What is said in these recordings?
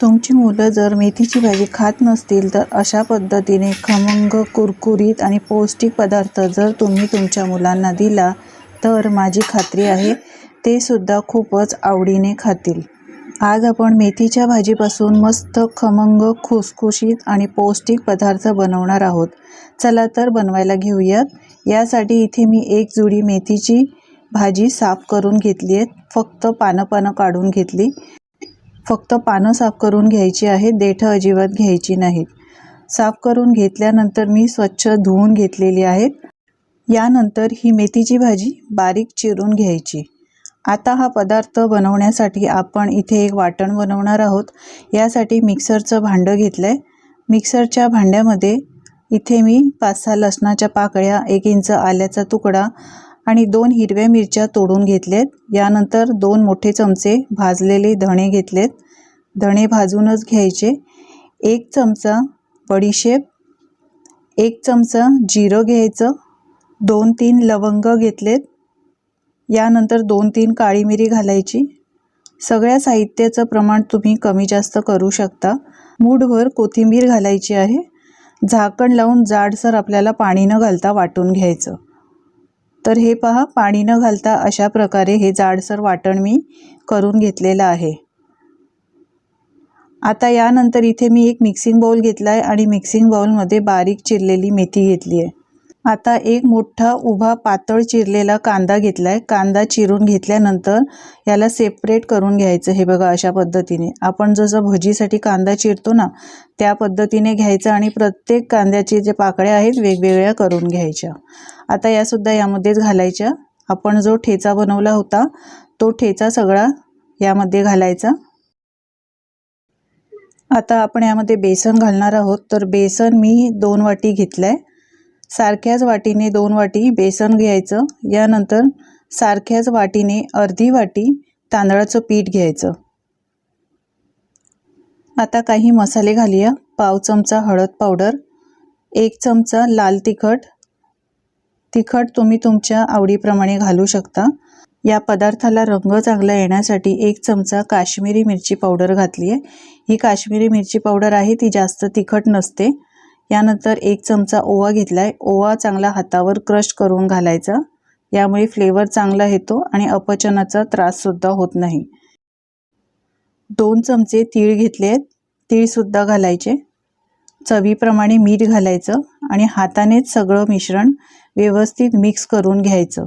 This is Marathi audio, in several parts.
तुमची मुलं जर मेथीची भाजी खात नसतील तर अशा पद्धतीने खमंग कुरकुरीत आणि पौष्टिक पदार्थ जर तुम्ही तुमच्या मुलांना दिला तर माझी खात्री आहे ते सुद्धा खूपच आवडीने खातील. आज आपण मेथीच्या भाजीपासून मस्त खमंग खुसखुशीत आणि पौष्टिक पदार्थ बनवणार आहोत. चला तर बनवायला घेऊयात. यासाठी इथे मी एक जुडी मेथीची भाजी साफ करून घेतली आहे. फक्त पानं पानं काढून घेतली. फक्त पानं साफ करून घ्यायची आहेत देठं अजिबात घ्यायची नाहीत. साफ करून घेतल्यानंतर मी स्वच्छ धुवून घेतलेली आहेत. यानंतर ही मेथीची भाजी बारीक चिरून घ्यायची. आता हा पदार्थ बनवण्यासाठी आपण इथे एक वाटण बनवणार आहोत. यासाठी मिक्सरचं भांडं घेतलं आहे मिक्सरच्या भांड्यामध्ये इथे मी पाच सहा लसणाच्या पाकळ्या एक इंच आल्याचा तुकडा आणि दोन हिरव्या मिरच्या तोडून घेतल्यात यानंतर दोन मोठे चमचे भाजलेले धणे घेतलेत. धणे भाजूनच घ्यायचे. एक चमचा बडीशेप एक चमचा जिरं घ्यायचं दोन तीन लवंग घेतलेत. यानंतर दोन तीन काळी मिरी घालायची. सगळ्या साहित्याचं प्रमाण तुम्ही कमी जास्त करू शकता. मूठभर कोथिंबीर घालायची आहे. झाकण लावून जाडसर आपल्याला पाणी न घालता वाटून घ्यायचं. तर हे पहा पाणी न घालता अशा प्रकारे हे जाडसर वाटण मी करून घेतलेलं आहे. आता यानंतर इथे मी एक मिक्सिंग बाउल घेतला आहे आणि मिक्सिंग बाउलमध्ये बारीक चिरलेली मेथी घेतली आहे आता एक मोठा उभा पातळ चिरलेला कांदा घेतला आहे कांदा चिरून घेतल्यानंतर याला सेपरेट करून घ्यायचं हे बघा अशा पद्धतीने. आपण जसं भजीसाठी कांदा चिरतो ना त्या पद्धतीने घ्यायचं आणि प्रत्येक कांद्याचे जे पाकळ्या आहेत वेगवेगळ्या करून घ्यायच्या. आता यासुद्धा यामध्येच घालायच्या. आपण जो ठेचा बनवला होता तो ठेचा सगळा यामध्ये घालायचा. आता आपण यामध्ये बेसन घालणार आहोत. तर बेसन मी दोन वाटी घेतलं आहे सारख्याच वाटीने दोन वाटी बेसन घ्यायचं. यानंतर सारख्याच वाटीने अर्धी वाटी तांदळाचं पीठ घ्यायचं. आता काही मसाले घालूया. पाव चमचा हळद पावडर एक चमचा लाल तिखट. तिखट तुम्ही तुमच्या आवडीप्रमाणे घालू शकता. या पदार्थाला रंग चांगला येण्यासाठी एक चमचा काश्मीरी मिरची पावडर घातली आहे ही काश्मीरी मिरची पावडर आहे ती जास्त तिखट नसते. यानंतर एक चमचा ओवा घेतला आहे ओवा चांगला हातावर क्रश करून घालायचा. यामुळे फ्लेवर चांगला येतो आणि अपचनाचा त्राससुद्धा होत नाही. दोन चमचे तीळ घेतले आहेत. तीळसुद्धा घालायचे. चवीप्रमाणे मीठ घालायचं आणि हातानेच सगळं मिश्रण व्यवस्थित मिक्स करून घ्यायचं.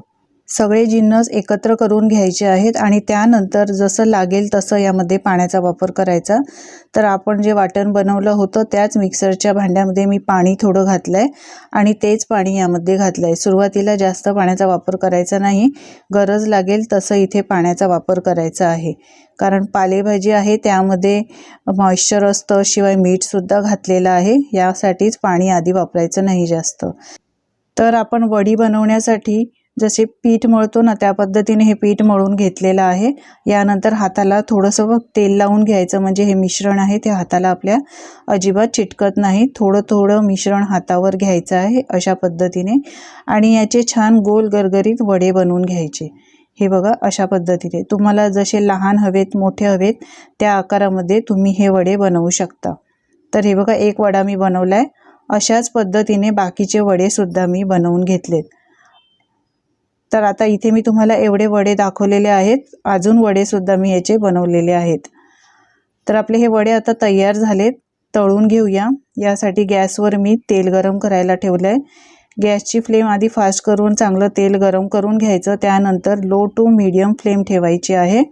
सगळे जिन्नस एकत्र करून घ्यायचे आहेत आणि त्यानंतर जसं लागेल तसं यामध्ये पाण्याचा वापर करायचा. तर आपण जे वाटण बनवलं होतं त्याच मिक्सरच्या भांड्यामध्ये मी पाणी थोडं घातलं आहे आणि तेच पाणी यामध्ये घातलं आहे सुरुवातीला जास्त पाण्याचा वापर करायचा नाही. गरज लागेल तसं इथे पाण्याचा वापर करायचा आहे. कारण पालेभाजी आहे त्यामध्ये मॉइश्चर असतं शिवाय मीठसुद्धा घातलेलं आहे. यासाठीच पाणी आधी वापरायचं नाही जास्त. तर आपण वडी बनवण्यासाठी जसे पीठ मळतो ना त्या पद्धतीने हे पीठ मळून घेतलेलं आहे. यानंतर हाताला थोडंसं तेल लावून घ्यायचं. म्हणजे हे मिश्रण आहे ते हाताला आपल्या अजिबात चिटकत नाही. थोडं थोडं मिश्रण हातावर घ्यायचं आहे अशा पद्धतीने. आणि याचे छान गोल गरगरीत वडे बनवून घ्यायचे. हे बघा अशा पद्धतीने. तुम्हाला जसे लहान हवेत मोठे हवेत त्या आकारामध्ये तुम्ही हे वडे बनवू शकता. तर हे बघा एक वडा मी बनवला आहे अशाच पद्धतीने बाकीचे वडेसुद्धा मी बनवून घेतलेत. तर आता इथे मी तुम्हाला एवढे वडे दाखवलेले आहेत. अजून वडेसुद्धा मी याचे बनवलेले आहेत. तर आपले हे वडे आता तयार झालेत. तळून घेऊया. यासाठी गॅसवर मी तेल गरम करायला ठेवलं आहे गॅसची फ्लेम आधी फास्ट करून चांगलं तेल गरम करून घ्यायचं. त्यानंतर लो टू मीडियम फ्लेम ठेवायची आहे.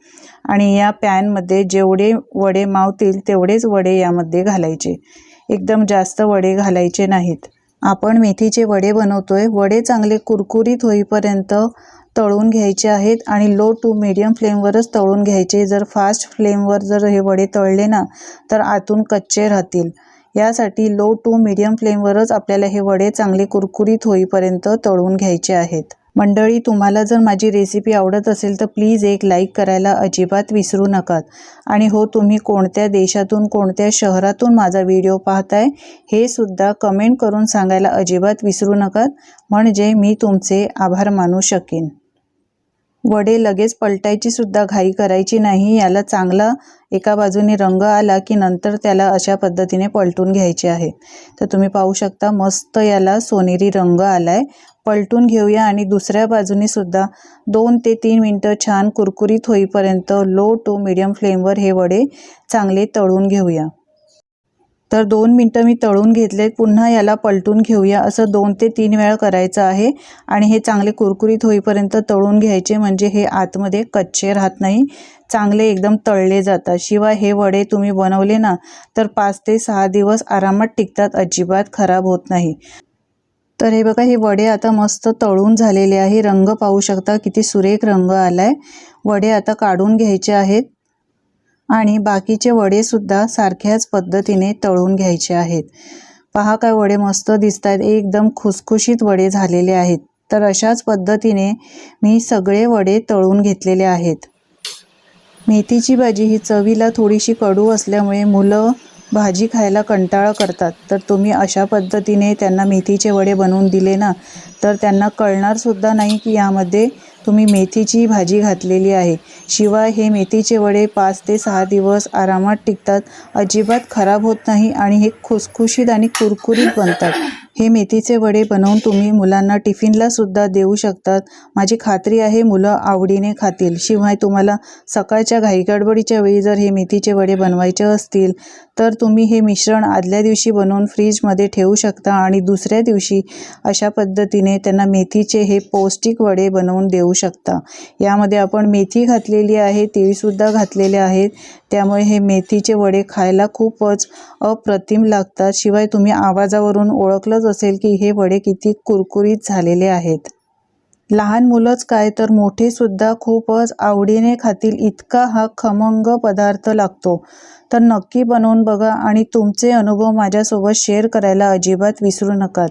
आणि या पॅनमध्ये जेवढे वडे मावतील तेवढेच वडे यामध्ये घालायचे. एकदम जास्त वडे घालायचे नाहीत. आपण मेथीचे वडे बनवतोय. वडे चांगले कुरकुरीत होईपर्यंत तळून घ्यायचे आहेत आणि लो टू मीडियम फ्लेमवरच तळून घ्यायचे. जर फास्ट फ्लेमवर जर हे वडे तळले ना तर आतून कच्चे राहतील. यासाठी लो टू मीडियम फ्लेमवरच आपल्याला हे वडे चांगले कुरकुरीत होईपर्यंत तळून घ्यायचे आहेत. मंडळी तुम्हाला जर माझी रेसिपी आवडत असेल तर प्लीज एक लाईक करायला अजिबात विसरू नका. आणि हो तुम्ही कोणत्या देशातून कोणत्या शहरातून माझा व्हिडिओ पाहताय हे सुद्धा कमेंट करून सांगायला अजिबात विसरू नका. म्हणजे मी तुमचे आभार मानू शकेन. वडे लगेच पलटायची सुद्धा घाई करायची नाही. याला चांगला एका बाजूने रंग आला की नंतर त्याला अशा पद्धतीने पलटून घ्यायचे आहे. तर तुम्ही पाहू शकता मस्त याला सोनेरी रंग आलाय. पलटून घेऊया आणि दुसऱ्या बाजूने सुद्धा दोन ते तीन मिनटं छान कुरकुरीत होईपर्यंत लो टू मिडियम फ्लेमवर हे वडे चांगले तळून घेऊया. तर दोन मिनटं मी तळून घेतले पुन्हा याला पलटून घेऊया. असं दोन ते तीन वेळा करायचं आहे आणि हे चांगले कुरकुरीत होईपर्यंत तळून घ्यायचे म्हणजे हे आतमध्ये कच्चे राहत नाही चांगले एकदम तळले जातात. शिवाय हे वडे तुम्ही बनवले ना तर पाच ते सहा दिवस आरामात टिकतात अजिबात खराब होत नाही. तर हे बघा हे वडे आता मस्त तळून झालेले आहे. रंग पाहू शकता किती सुरेख रंग आलाय. वडे आता काढून घ्यायचे आहेत. आणि बाकीचे वडेसुद्धा सारख्याच पद्धतीने तळून घ्यायचे आहेत. पहा काय वडे मस्त दिसत आहेत एकदम खुसखुशीत वडे झालेले आहेत. तर अशाच पद्धतीने मी सगळे वडे तळून घेतलेले आहेत. मेथीची भाजी ही चवीला थोडीशी कडू असल्यामुळे मुलं भाजी खायला कंटाळा करतात. तर तुम्ही अशा पद्धतीने त्यांना मेथीचे वडे बनवून दिले ना तर त्यांना कळणारसुद्धा नाही की यामध्ये तुम्ही मेथीची भाजी घातलेली आहे. शिवाय हे मेथीचे वडे पाच ते सहा दिवस आरामात टिकतात अजिबात खराब होत नाही आणि हे खुसखुशीत आणि कुरकुरीत बनतात. हे मेथीचे वडे बनवून तुम्ही मुलांना टिफिनला सुद्धा देऊ शकतात. माझी खात्री आहे मुलं आवडीने खातील. शिवाय तुम्हाला सकाळच्या घाईगडबडीच्या वेळी जर हे मेथीचे वडे बनवायचे असतील तर तुम्ही हे मिश्रण आदल्या दिवशी बनवून फ्रीजमध्ये ठेवू शकता आणि दुसऱ्या दिवशी अशा पद्धतीने त्यांना मेथीचे हे पौष्टिक वडे बनवून देऊ शकता. यामध्ये आपण मेथी घातलेली आहे तीळसुद्धा घातलेले आहेत. त्यामुळे हे मेथीचे वडे खायला खूपच अप्रतिम लागतात. शिवाय तुम्ही आवाजावरून ओळखलंच असेल की हे वडे किती कुरकुरीत झालेले आहेत. लहान मुलंच काय तर मोठे सुद्धा खूपच आवडीने खातील इतका हा खमंग पदार्थ लागतो. तर नक्की बनवून बघा आणि तुमचे अनुभव माझ्यासोबत शेअर करायला अजिबात विसरू नकात.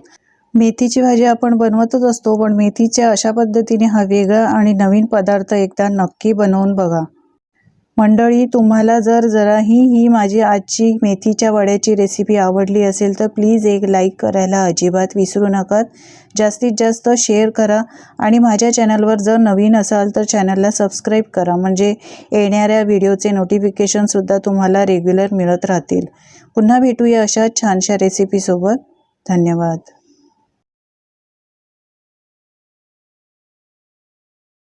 मेथीची भाजी आपण बनवतच असतो पण मेथीच्या अशा पद्धतीने हा वेगळा आणि नवीन पदार्थ एकदा नक्की बनवून बघा. मंडळी तुम्हाला जर जराही ही माझी आजची मेथीच्या वड्याची रेसिपी आवडली असेल तर प्लीज एक लाईक करायला अजिबात विसरू नका. जास्तीत जास्त शेअर करा आणि माझ्या चॅनलवर जर नवीन असाल तर चॅनलला सबस्क्राईब करा. म्हणजे येणाऱ्या व्हिडिओचे नोटिफिकेशनसुद्धा तुम्हाला रेग्युलर मिळत राहतील. पुन्हा भेटूया अशा छानशा रेसिपीसोबत धन्यवाद.